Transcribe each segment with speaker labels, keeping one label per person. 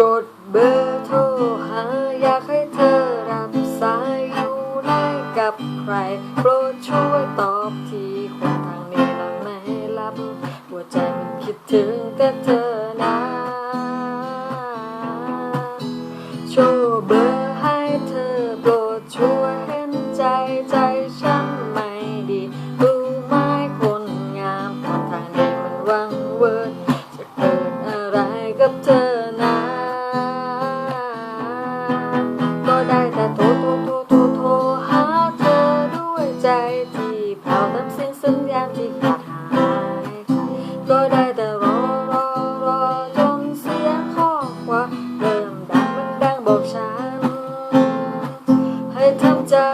Speaker 1: กดเบอร์โทรหา อยากให้เธอรับสายอยู่ไหนกับใคร โปรดช่วยตอบทีคนทางนี้นั้นไม่รับหัวใจมันคิดถึงแต่เธอนะ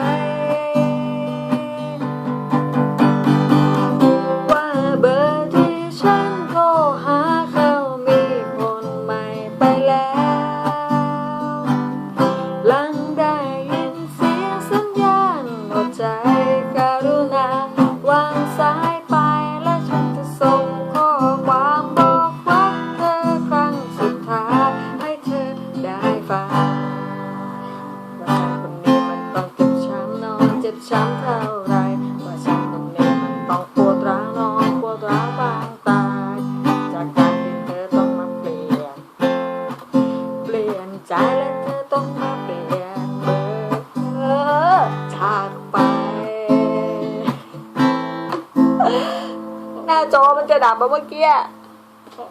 Speaker 1: ำ ช้ำเท่าไรว่าฉันคนนี้มันต้องปวดร้าวนอนปวดร้าวบางตาย จากการที่เธอต้องมาเปลี่ยน เปลี่ยนใจและเธอต้องมาเปลี่ยนเบอร์เธอจากไปหน้าจอมันจะดับมาเมื่อกี้